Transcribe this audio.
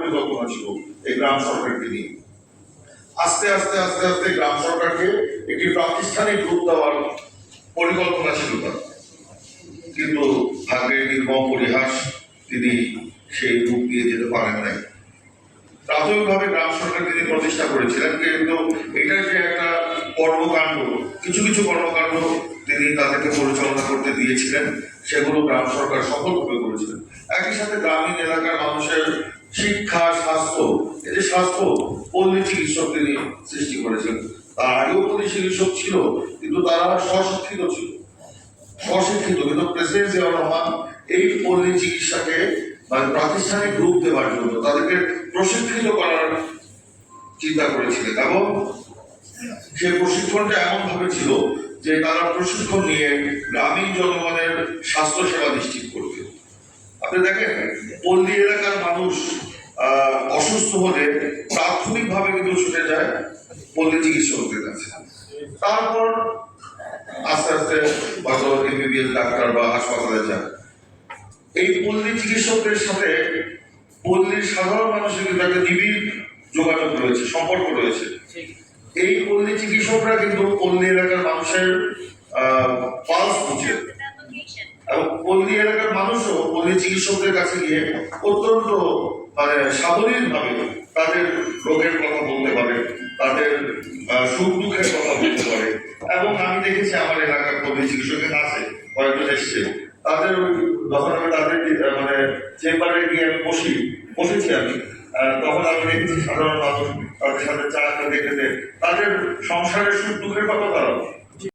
পরিকল্পনা ছিল এই গ্রাম সরকারকে নিয়ে। আস্তে আস্তে আস্তে আস্তে গ্রাম সরকারকে একটি প্রাতিষ্ঠানিক রূপ দেওয়ার পরিকল্পনা ছিল তার। কিন্তু ভাগ্যের নির্মম পরিহাস তিনি সেই রূপ দিয়ে যেতে পারেন নাই। প্রাথমিকভাবে গ্রাম সরকার তিনি প্রতিষ্ঠা করেছিলেন, কিন্তু এটা যে একটা কর্মকাণ্ড, কিছু কিছু কর্মকাণ্ড তিনি তাদেরকে পরিচালনা করতে দিয়েছিলেন, সেগুলো গ্রাম সরকার সফলভাবে করেছিলেন। একই সাথে গ্রামীণ এলাকার মানুষের শিক্ষা, স্বাস্থ্য যে স্বাস্থ্য পল্লী চিকিৎসক তিনি সৃষ্টি করেছেন। তার আগেও পল্লী চিকিৎসক ছিল, কিন্তু তারা স্বশিক্ষিত ছিল। স্বশিক্ষিত, কিন্তু প্রেসিডেন্ট জিয়াউর রহমান এই পল্লী চিকিৎসাকে মানে প্রাতিষ্ঠানিক রূপ দেওয়ার জন্য তাদেরকে প্রশিক্ষিত করার চিন্তা করেছিলেন। এবং সে প্রশিক্ষণটা এমন ভাবে ছিল যে তারা প্রশিক্ষণ নিয়ে গ্রামীণ জনগণের স্বাস্থ্য সেবা নিশ্চিত করবে। আপনি দেখেন পল্লী এলাকার মানুষ অসুস্থ হলে প্রাথমিকভাবে কিন্তু ছুটে যায় পল্লী চিকিৎসকদের কাছে তারপর আস্তে আস্তে হয়তো এমবিবিএস ডাক্তার বা হাসপাতালে যান এই পল্লী চিকিৎসকদের সাথে পল্লীর সাধারণ মানুষের কিন্তু একটা নিবিড় যোগাযোগ রয়েছে সম্পর্ক রয়েছে। এই পল্লী চিকিৎসকরা কিন্তু পল্লী এলাকার মানুষের এবং পল্লী এলাকার মানুষও পল্লী চিকিৎসকদের কাছে গিয়ে অত্যন্ত মানে সাবলীল ভাবে তাদের রোগের কথা বলতে পারে, তাদের সুখ দুঃখের কথা বলতে পারে। এবং আমি দেখেছি আমার এলাকার পল্লী চিকিৎসকের আছে কয়েকজন এসছে। তাদের যখন আমি তাদের মানে চেম্বারে গিয়ে আমি বসি, বসেছি আমি তখন আমি দেখেছি সাধারণ মানুষ তাদের সাথে চা খেতে খেতে, তাদের সংসারের সুখ দুঃখের কথা তারা